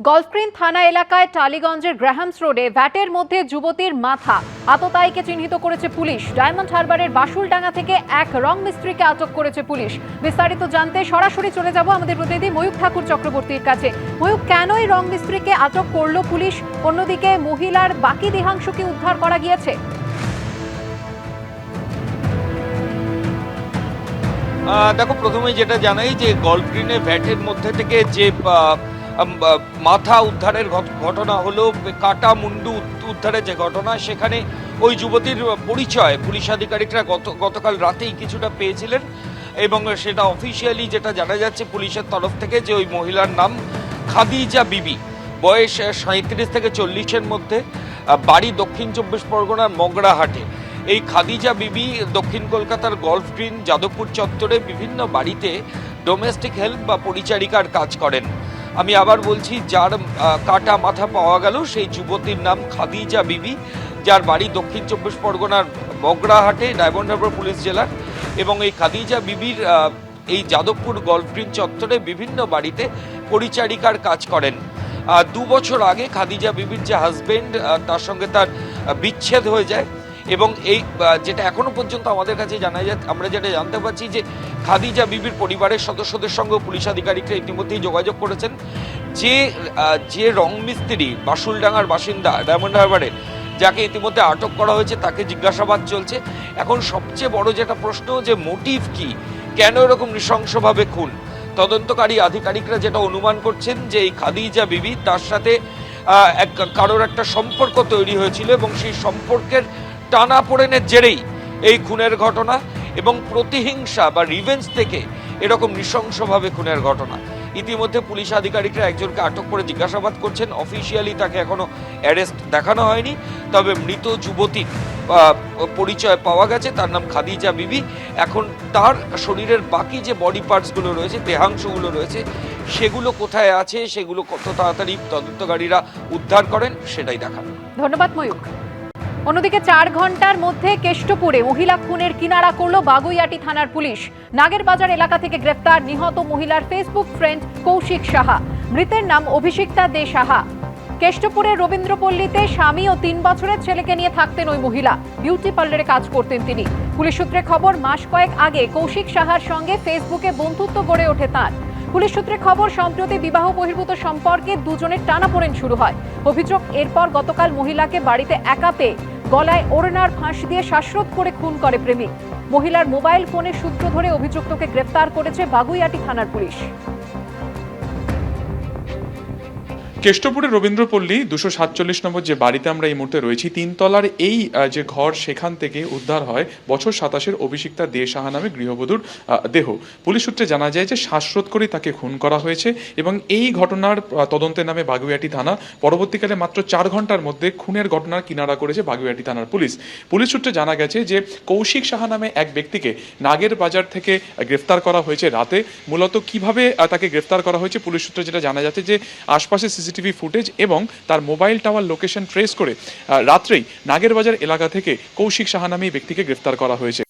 গলফগ্রিন থানা এলাকায় টালিগঞ্জের গ্রাহামস রোডে ভ্যাটের মধ্যে যুবতীর মাথা। আততায়ীকে চিহ্নিত করেছে পুলিশ। ডায়মন্ড হারবারের বাসুলডাঙ্গা থেকে এক রং মিস্ত্রিকে আটক করেছে পুলিশ। বিস্তারিত জানতে সরাসরি চলে যাব আমাদের প্রতিনিধি ময়ূক ঠাকুর চক্রবর্তীর কাছে। ময়ূক কেনই রং মিস্ত্রিকে আটক করল পুলিশ? অন্যদিকে মহিলার বাকি দেহাংশকে উদ্ধার করা গিয়েছে। দেখো, প্রথমেই যেটা জানাই যে গল্ফ ভ্যাটের মধ্যে থেকে যে মাথা উদ্ধারের ঘটনা হলো, কাটা মুন্ডু উদ্ধারের যে ঘটনা, সেখানে ওই যুবতীর পরিচয়। পুলিশ আধিকারিকরা গত গতকাল রাতেই কিছুটা পেয়েছিলেন এবং সেটা অফিসিয়ালি যেটা জানা যাচ্ছে পুলিশের তরফ থেকে যে ওই মহিলার নাম খাদিজা বিবি। বয়স সাঁত্রিশ থেকে চল্লিশের মধ্যে বাড়ি দক্ষিণ চব্বিশ পরগনার মগরাহাটে। এই খাদিজা বিবি দক্ষিণ কলকাতার গলফ গ্রিন, যাদবপুর চত্বরে বিভিন্ন বাড়িতে ডোমেস্টিক হেল্প বা পরিচারিকার কাজ করেন। আমি আবার বলছি, যার কাটা মাথা পাওয়া গেল, সেই যুবতীর নাম খাদিজা বিবি, যার বাড়ি দক্ষিণ চব্বিশ পরগনার মগরাহাটে ডায়মন্ড হারবার পুলিশ জেলার। এবং এই খাদিজা বিবির এই যাদবপুর গলফ্রিন চত্বরে বিভিন্ন বাড়িতে পরিচারিকার কাজ করেন। দু বছর আগে খাদিজা বিবির যে হাজবেন্ড তার সঙ্গে তার বিচ্ছেদ হয়ে যায়। এবং এই যেটা এখনও পর্যন্ত আমাদের কাছে জানা যায়, আমরা যেটা জানতে পারছি যে খাদিজা বিবির পরিবারের সদস্যদের সঙ্গে পুলিশ আধিকারিকরা ইতিমধ্যেই যোগাযোগ করেছেন। যে যে রং মিস্ত্রি বাসুলডাঙ্গার বাসিন্দা ডায়মন্ড হারবারের যাকে ইতিমধ্যে আটক করা হয়েছে, তাকে জিজ্ঞাসাবাদ চলছে। এখন সবচেয়ে বড় যেটা প্রশ্ন, যে মোটিভ কি? কেন এরকম নৃশংসভাবে খুন? তদন্তকারী আধিকারিকরা যেটা অনুমান করছেন, যে এই খাদিজা বিবি তার সাথে এক কারোর একটা সম্পর্ক তৈরি হয়েছিল এবং সেই সম্পর্কের টানা পড়েনের জেরেই এই খুনের ঘটনা। এবং প্রতিহিংসা বা রিভেঞ্জ থেকে এরকম নৃশংসভাবে খুনের ঘটনা। ইতিমধ্যে পুলিশ আধিকারিকরা একজনকে আটক করে জিজ্ঞাসাবাদ করছেন। অফিসিয়ালি তাকে এখনও অ্যারেস্ট দেখানো হয়নি। তবে মৃত যুবতীর পরিচয় পাওয়া গেছে। তার নাম খাদিজা বিবি। এখন তার শরীরের বাকি যে বডি পার্টসগুলো রয়েছে, দেহাংশগুলো রয়েছে, সেগুলো কোথায় আছে, সেগুলো কত তাড়াতাড়ি তদন্তকারীরা উদ্ধার করেন, সেটাই দেখানো ধন্যবাদ ময়ূক অন্যদিকে চার ঘণ্টার মধ্যে কেষ্টপুরে মহিলা খুনের কিনারা করল বাগুইয়াটি থানার পুলিশ। নাগেরবাজার এলাকা থেকে গ্রেফতার নিহত মহিলার ফেসবুক ফ্রেন্ড কৌশিক সাহা। মৃতের নাম অভিষিক্তা দে সাহা। কেষ্টপুরের রবীন্দ্রপল্লীতে স্বামী ও তিন বছরের ছেলেকে নিয়ে থাকতেন ওই মহিলা। বিউটি পার্লারে কাজ করতেন তিনি। পুলিশ সূত্রে খবর, মাস কয়েক আগে কৌশিক সাহার সঙ্গে ফেসবুকে বন্ধুত্ব গড়ে ওঠে তাঁর। পুলিশ সূত্রে খবর, সম্প্রতি বিবাহ বহির্ভূত সম্পর্কে দুজনের টানাপোড়েন শুরু হয়। অভিযোগ, এরপর গতকাল মহিলাকে বাড়িতে একা পেয়ে গলায় ওড়নার ফাঁস দিয়ে শ্বাসরোধ করে খুন করে প্রেমিক। মহিলার মোবাইল ফোনে সূত্র ধরে অভিযুক্তকে গ্রেফতার করেছে বাগুইয়াটি থানার পুলিশ। কেষ্টপুরের রবীন্দ্রপল্লী দুশো সাতচল্লিশ নম্বর যে বাড়িতে আমরা এই মুহূর্তে রয়েছি, তিনতলার এই যে ঘর সেখান থেকে উদ্ধার হয় বছর সাতাশের অভিষিক্তা দে সাহা নামে গৃহবধূর দেহ। পুলিশ সূত্রে জানা যায় যে শ্বাসরোধ করে তাকে খুন করা হয়েছে এবং এই ঘটনার তদন্তের নামে বাগুইয়াটি থানা পরবর্তীকালে মাত্র চার ঘণ্টার মধ্যে খুনের ঘটনার কিনারা করেছে বাগুইয়াটি থানার পুলিশ। পুলিশ সূত্রে জানা গেছে যে কৌশিক সাহা নামে এক ব্যক্তিকে নাগের বাজার থেকে গ্রেফতার করা হয়েছে রাতে। মূলত কীভাবে তাকে গ্রেফতার করা হয়েছে পুলিশ সূত্রে যেটা জানা যাচ্ছে যে আশপাশে সিসিটিভি ফুটেজ এবং তার মোবাইল টাওয়ার লোকেশন ট্রেস করে রাত্রেই নাগেরবাজার এলাকা থেকে কৌশিক সাহা নামে ব্যক্তিকে গ্রেফতার করা হয়েছে।